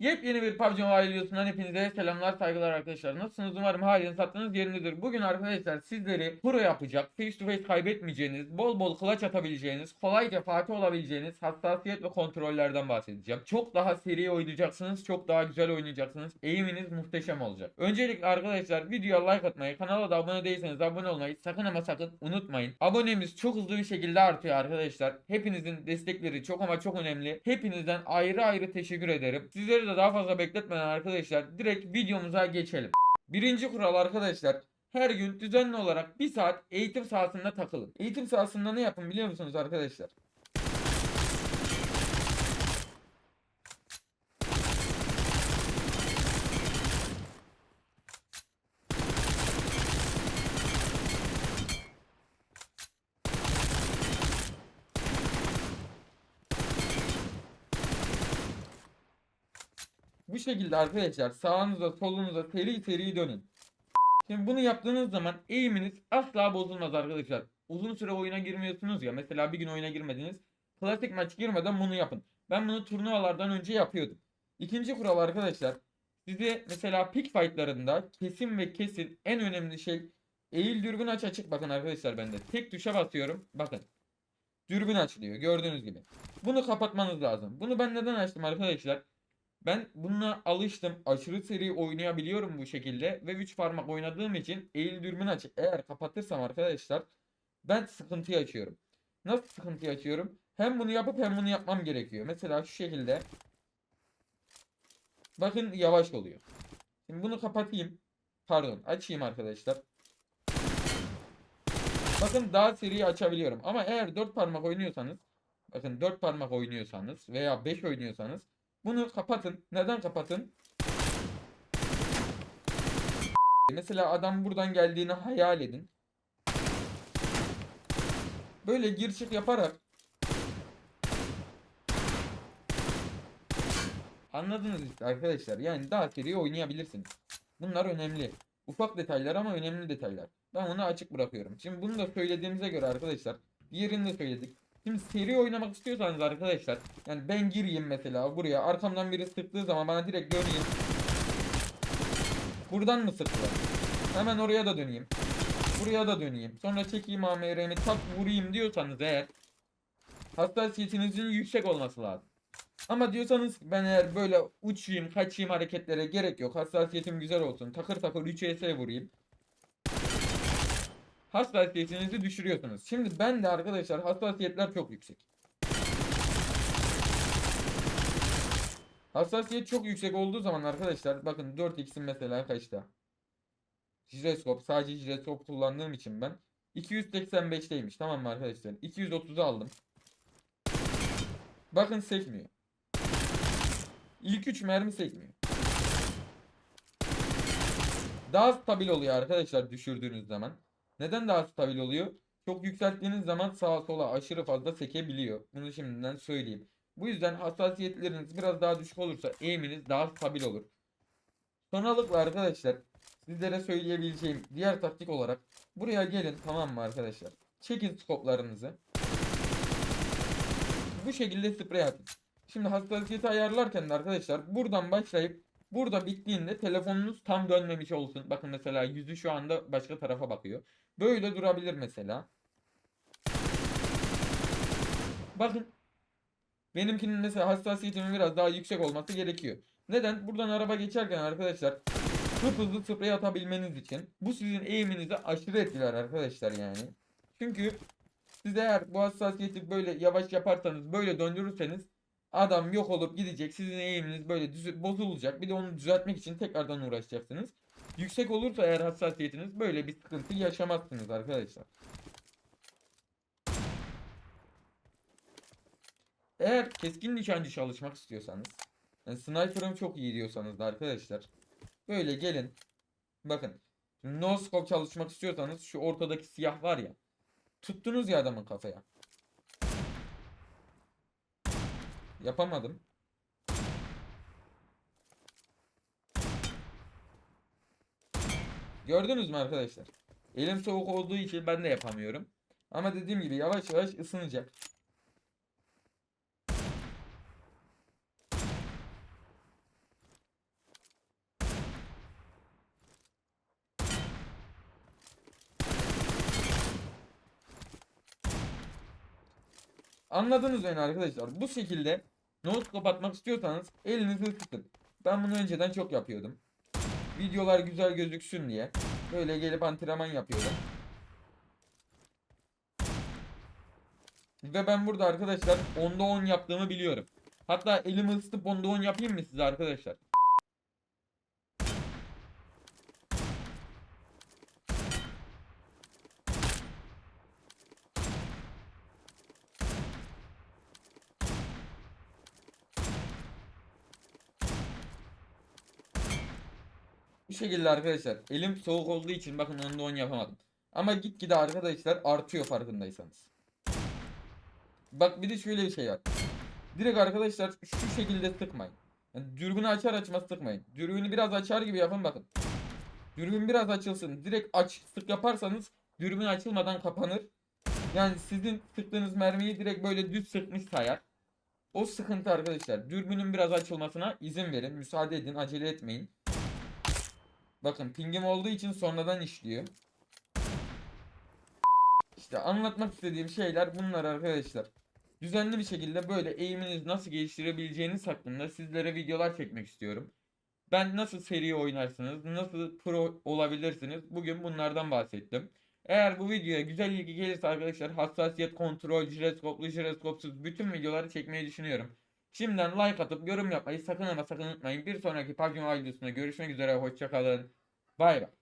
Yepyeni bir PUBG Mobile videosundan hepinize selamlar saygılar arkadaşlar. Nasılsınız? Umarım haliniz tatlınız yerindedir. Bugün arkadaşlar sizleri pro yapacak, face to face kaybetmeyeceğiniz, bol bol clutch atabileceğiniz, kolayca Fatih olabileceğiniz hassasiyet ve kontrollerden bahsedeceğim. Çok daha seri oynayacaksınız, çok daha güzel oynayacaksınız. Eğiminiz muhteşem olacak. Öncelikle arkadaşlar videoya like atmayı, kanala da abone değilseniz abone olmayı sakın ama sakın unutmayın. Abonemiz çok hızlı bir şekilde artıyor arkadaşlar. Hepinizin destekleri çok ama çok önemli. Hepinizden ayrı ayrı teşekkür ederim. Sizleri de daha fazla bekletmeden arkadaşlar direkt videomuza geçelim. Birinci kural arkadaşlar. Her gün düzenli olarak bir saat eğitim sahasında takılın. Eğitim sahasında ne yapın biliyor musunuz arkadaşlar? Bu şekilde arkadaşlar sağınıza solunuza seri seri dönün. Şimdi bunu yaptığınız zaman eğiminiz asla bozulmaz arkadaşlar. Uzun süre oyuna girmiyorsunuz ya. Mesela bir gün oyuna girmediniz. Klasik maç girmeden bunu yapın. Ben bunu turnuvalardan önce yapıyordum. İkinci kural arkadaşlar. Size mesela pick fightlarında kesin ve kesin en önemli şey eğil dürbün aç açık bakın arkadaşlar bende. Tek tuşa basıyorum. Bakın. Dürbün açılıyor gördüğünüz gibi. Bunu kapatmanız lazım. Bunu ben neden açtım arkadaşlar? Ben bununla alıştım. Aşırı seri oynayabiliyorum bu şekilde. Ve 3 parmak oynadığım için eğil dürbün açık. Eğer kapatırsam arkadaşlar ben sıkıntı yaşıyorum. Nasıl sıkıntı yaşıyorum? Hem bunu yapıp hem bunu yapmam gerekiyor. Mesela şu şekilde. Bakın yavaş oluyor. Şimdi bunu kapatayım. Pardon açayım arkadaşlar. Bakın daha seri açabiliyorum. Ama eğer 4 parmak oynuyorsanız bakın 4 parmak oynuyorsanız veya 5 oynuyorsanız bunu kapatın. Neden kapatın? Mesela adam buradan geldiğini hayal edin. Böyle gir çık yaparak Anladınız işte arkadaşlar. Yani daha seri oynayabilirsiniz. Bunlar önemli. Ufak detaylar ama önemli detaylar. Ben onu açık bırakıyorum. Şimdi bunu da söylediğimize göre arkadaşlar. Diğerini de söyledik. Şimdi seri oynamak istiyorsanız arkadaşlar. Yani ben gireyim mesela buraya. Arkamdan biri sıktığı zaman bana direkt döneyim. Buradan mı sıktılar? Hemen oraya da döneyim. Buraya da döneyim. Sonra çekeyim AMR'mi tak vurayım diyorsanız eğer. Hassasiyetinizin yüksek olması lazım. Ama diyorsanız ben eğer böyle uçayım kaçayım hareketlere gerek yok. Hassasiyetim güzel olsun. Takır takır 3 ES vurayım. Hassasiyetinizi düşürüyorsunuz. Şimdi ben de arkadaşlar hassasiyetler çok yüksek. Hassasiyet çok yüksek olduğu zaman arkadaşlar bakın 4x'in mesela kaçta? Jiroskop sadece jiroskop kullandığım için ben 285'teymiş tamam mı arkadaşlar? 230'u aldım. Bakın sekmiyor. İlk 3 mermi sekmiyor. Daha stabil oluyor arkadaşlar düşürdüğünüz zaman. Neden daha stabil oluyor? Çok yükselttiğiniz zaman sağa sola aşırı fazla sekebiliyor. Bunu şimdiden söyleyeyim. Bu yüzden hassasiyetleriniz biraz daha düşük olursa eğiminiz daha stabil olur. Sonalıkla arkadaşlar sizlere söyleyebileceğim diğer taktik olarak buraya gelin tamam mı arkadaşlar? Çekin skoplarınızı. Bu şekilde sprey atın. Şimdi hassasiyeti ayarlarken de arkadaşlar buradan başlayıp burada bittiğinde telefonunuz tam dönmemiş olsun. Bakın mesela yüzü şu anda başka tarafa bakıyor. Böyle durabilir mesela. Bakın. Benimkinin mesela hassasiyetimin biraz daha yüksek olması gerekiyor. Neden? Buradan araba geçerken arkadaşlar hıp hızlı sprey atabilmeniz için. Bu sizin eğiminizi aşırı etkiler arkadaşlar yani. Çünkü siz eğer bu hassasiyeti böyle yavaş yaparsanız böyle döndürürseniz adam yok olup gidecek. Sizin eğiminiz böyle düz- bozulacak. Bir de onu düzeltmek için tekrardan uğraşacaksınız. Yüksek olursa eğer hassasiyetiniz böyle bir sıkıntı yaşamazsınız arkadaşlar. Eğer keskin nişancı çalışmak istiyorsanız yani sniper'ım çok iyi diyorsanız da arkadaşlar böyle gelin bakın no scope çalışmak istiyorsanız şu ortadaki siyah var ya tuttunuz ya adamın kafaya Yapamadım. Gördünüz mü arkadaşlar? Elim soğuk olduğu için ben de yapamıyorum. Ama dediğim gibi yavaş yavaş ısınacak. Anladınız beni arkadaşlar. Bu şekilde noskop atmak istiyorsanız elinizi ısıtın. Ben bunu önceden çok yapıyordum. Videolar güzel gözüksün diye. Böyle gelip antrenman yapıyordum. Ve ben burada arkadaşlar 10'da 10 yaptığımı biliyorum. Hatta elimi ısıtıp 10'da 10 yapayım mı size arkadaşlar? Bu şekilde arkadaşlar. Elim soğuk olduğu için bakın onda 10 yapamadım. Ama gitgide arkadaşlar artıyor farkındaysanız. Bak bir de şöyle bir şey var. Direkt arkadaşlar şu şekilde sıkmayın. Yani dürbünü açar açmaz sıkmayın. Dürbünü biraz açar gibi yapın bakın. Dürbün biraz açılsın. Direkt aç sık yaparsanız dürbün açılmadan kapanır. Yani sizin sıktığınız mermiyi direkt böyle düz sıkmış sayar. O sıkıntı arkadaşlar. Dürbünün biraz açılmasına izin verin. Müsaade edin. Acele etmeyin. Bakın pingim olduğu için sonradan işliyor. İşte anlatmak istediğim şeyler bunlar arkadaşlar. Düzenli bir şekilde böyle eğiminizi nasıl geliştirebileceğiniz hakkında sizlere videolar çekmek istiyorum. Ben nasıl seri oynarsınız, nasıl pro olabilirsiniz bugün bunlardan bahsettim. Eğer bu videoya güzel ilgi gelirse arkadaşlar hassasiyet kontrol, jiroskoplu, jiroskopsuz bütün videoları çekmeyi düşünüyorum. Şimdiden like atıp yorum yapmayı sakın ama sakın unutmayın. Bir sonraki Mobile videosunda görüşmek üzere. Hoşçakalın. Bay bay.